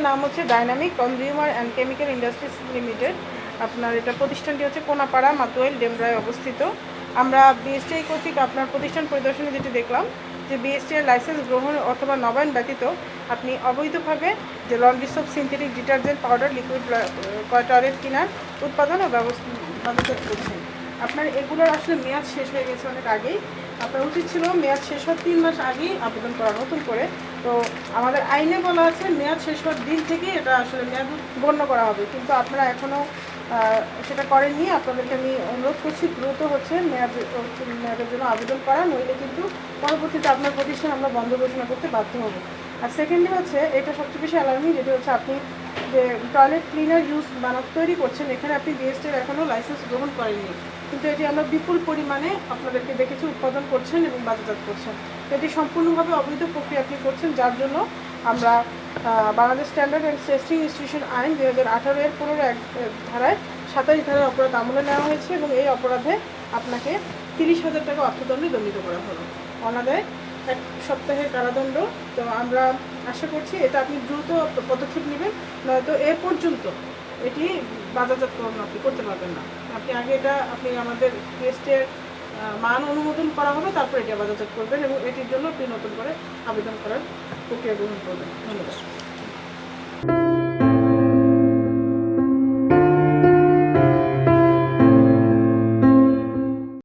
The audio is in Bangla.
প্রতিষ্ঠানের নাম হচ্ছে dynamic consumer and chemical industries limited আপনার এটা প্রতিষ্ঠানটি হচ্ছে কোনাপাড়া মাতুয়াইল ডেমরায় অবস্থিত। আমরা বিএসটিআই কর্তৃক আপনার প্রতিষ্ঠান পরিদর্শনে যেটি দেখলাম, যে বিএসটিআই লাইসেন্স গ্রহণ অথবা নবায়ন ব্যতীত আপনি অবৈধভাবে যে laundry soap synthetic detergent powder liquid toilet cleaner উৎপাদন ও ব্যবস্থা করছেন। আপনার এগুলোর আসলে মেয়াদ শেষ হয়ে গেছে অনেক আগেই। আপনার উচিত ছিল মেয়াদ শেষ হওয়ার তিন মাস আগেই আবেদন করা, নতুন করে। তো আমাদের আইনে বলা আছে, মেয়াদ শেষ হওয়ার দিন থেকেই এটা আসলে মেয়াদ গণ্য করা হবে। কিন্তু আপনারা এখনও সেটা করেননি। আপনাদেরকে আমি অনুরোধ করছি, দ্রুত হচ্ছে মেয়াদ, মেয়াদের জন্য আবেদন করা, নইলে কিন্তু পরবর্তীতে আপনার প্রতিষ্ঠান আমরা বন্ধ ঘোষণা করতে বাধ্য হব। আর সেকেন্ডলি হচ্ছে, এটা সবচেয়ে বেশি অ্যালার্মিং যেটি হচ্ছে আপনি টয়লেট ক্লিনার ইউজ বানাত তৈরি করছেন, এখানে আপনি বিএসটির এখনও লাইসেন্স গ্রহণ করেননি। কিন্তু এটি আমরা বিপুল পরিমাণে আপনাদেরকে দেখেছি উৎপাদন করছেন এবং বাজারজাত করছেন। এটি সম্পূর্ণভাবে অবৈধ প্রক্রিয়া আপনি করছেন, যার জন্য আমরা Bangladesh standard and testing institution আইন দুই হাজার আঠারো এর পনেরো এক ধারায় সাতাশ ধারার অপরাধ আমলে নেওয়া হয়েছে এবং এই অপরাধে আপনাকে তিরিশ হাজার টাকা অর্থদণ্ডে দণ্ডিত করা হলো। অনাদায় এক সপ্তাহের কারাদণ্ড। তো আমরা আশা করছি এটা আপনি দ্রুত পদক্ষেপ নেবেন, নয়তো এ পর্যন্ত এটি বাজারজাতকরণ আপনি করতে পারবেন না। আপনি আগে এটা, আপনি আমাদের টেস্টের মান অনুমোদন করা হবে, তারপর এটা বাজারজাত করবেন এবং এটির জন্য আপনি নতুন করে আবেদন করার প্রক্রিয়া গ্রহণ করবেন। ধন্যবাদ।